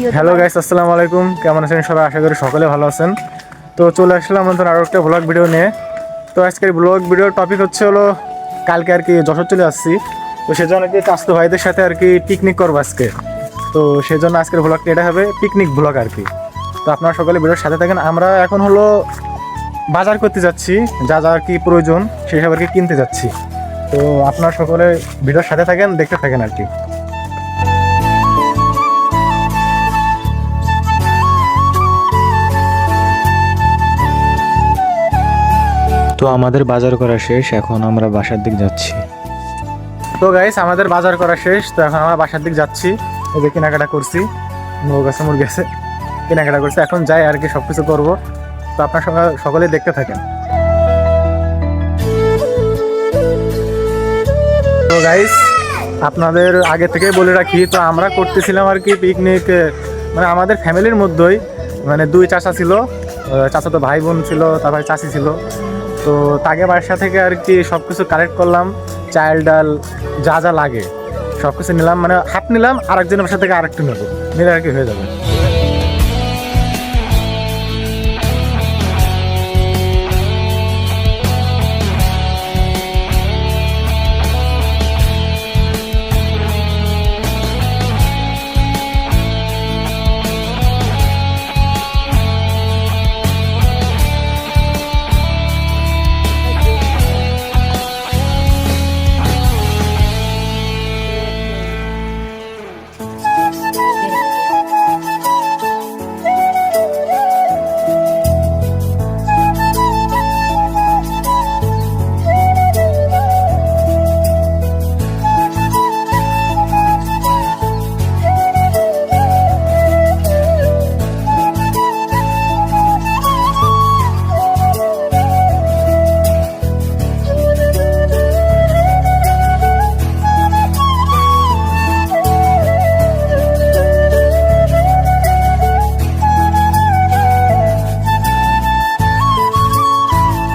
Hello guys আসসালামু আলাইকুম। কেমন আছেন সবাই? আশা করি সকলে ভালো আছেন। তো চলে আসলাম নতুন আরও একটা ব্লগ ভিডিও নিয়ে। তো আজকের ব্লগ ভিডিওর টপিক হচ্ছে হলো কালকে আর কি যশোর চলে আসছি। তো সেজন্য কি চাস্তো ভাইদের সাথে আর কি পিকনিক করব আজকে। তো সেজন্য আজকের ব্লগটা এটা হবে পিকনিক ব্লগ আর কি। তো আপনারা সকলে ভিডিওর সাথে থাকেন। আমরা এখন হলো বাজার করতে যাচ্ছি যা যা আর কি প্রয়োজন সেসব আর কি কিনতে যাচ্ছি। তো আপনারা সকলে ভিডিওর সাথে থাকেন দেখতে থাকেন আর কি। তো আমাদের বাজার করা শেষ, এখন আমরা বাসার দিক যাচ্ছি। তো গাইস আমাদের বাজার করা শেষ, তো এখন আমরা বাসার দিক যাচ্ছি। এই যে কেনাকাটা করছি, মুরগ আছে, মুরগি আছে। কেনাকাটা করছি, এখন যাই আর কি সব কিছু করব। তো আপনার সঙ্গে সকলেই দেখতে থাকেন। তো গাইস আপনাদের আগে থেকে বলে রাখি, তো আমরা করতেছিলাম আর কি পিকনিক মানে আমাদের ফ্যামিলির মধ্যেই মানে দুই চাচা ছিল চাচা তো ভাই বোন ছিল, তারপরে চাচি ছিল। তো তাকে বাসা থেকে আর কি সব কিছু কালেক্ট করলাম। চাল ডাল যা যা লাগে সব কিছু নিলাম। মানে হাত নিলাম, আরেকজনের বাসা থেকে আরেকটু নেব। নিলে আর কি হয়ে যাবে।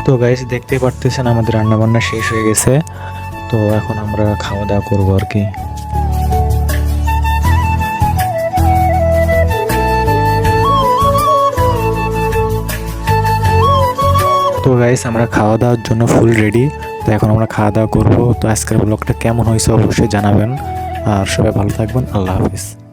তো গাইস দেখতেই পারতেছেন আমাদের রান্না বান্না শেষ হয়ে গেছে। তো এখন আমরা খাওয়া দাওয়া করব আর কি। তো গাইস আমরা খাওয়া দাওয়ার জন্য ফুল রেডি তো এখন আমরা খাওয়া দাওয়া করব। তো আজকের ব্লগটা কেমন হয়েছে অবশ্যই জানাবেন। আর সবাই ভালো থাকবেন। আল্লাহ হাফিজ।